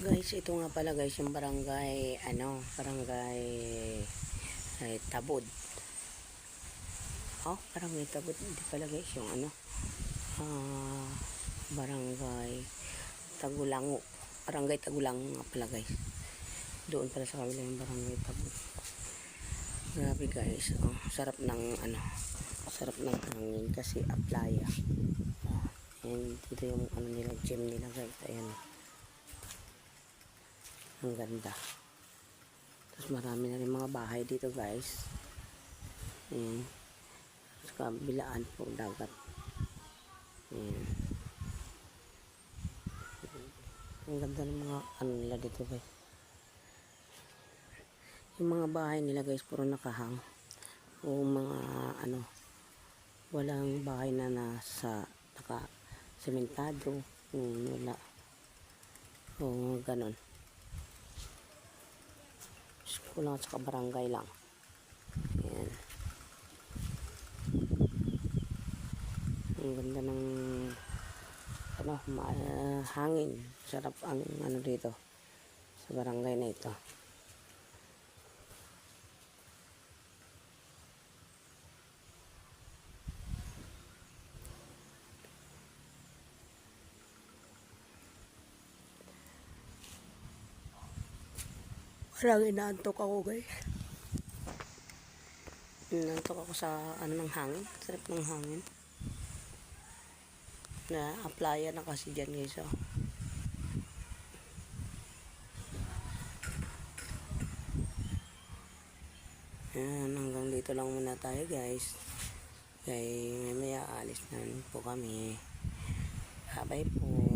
Guys, ito nga pala guys, yung barangay, ano, barangay ay, Tabod. Oh, barangay Tabod. Hindi pala guys, yung ano, ah, barangay Tagulango. Barangay Tagulango nga pala guys. Doon pala sa kabila yung barangay Tabod. Grabe guys, oh, sarap ng ano, sarap ng hangin kasi aplaya. Oh, and dito yung ano nila, gym nila guys, ayan. Ang ganda. Tapos marami na rin mga bahay dito guys. Ayan. Sa kabilaan po dagat. Ayan. Ang ganda ng mga ano nila dito guys. Yung mga bahay nila guys puro nakahang. O mga ano walang bahay na nasa naka sementado. Hmm, wala. O ganon. School lang at barangay lang. Ayan. Ang ganda ng ano, ma- ah, hangin. Sarap ang ano dito sa barangay na ito. Parang inaantok ako guys. Inaantok ako sa ano ng hangin. Sarap ng hangin. Na aplaya na kasi dyan guys. Oh. Ayan, hanggang dito lang muna tayo guys. Kaya mamaya alis na po kami. Bye bye po.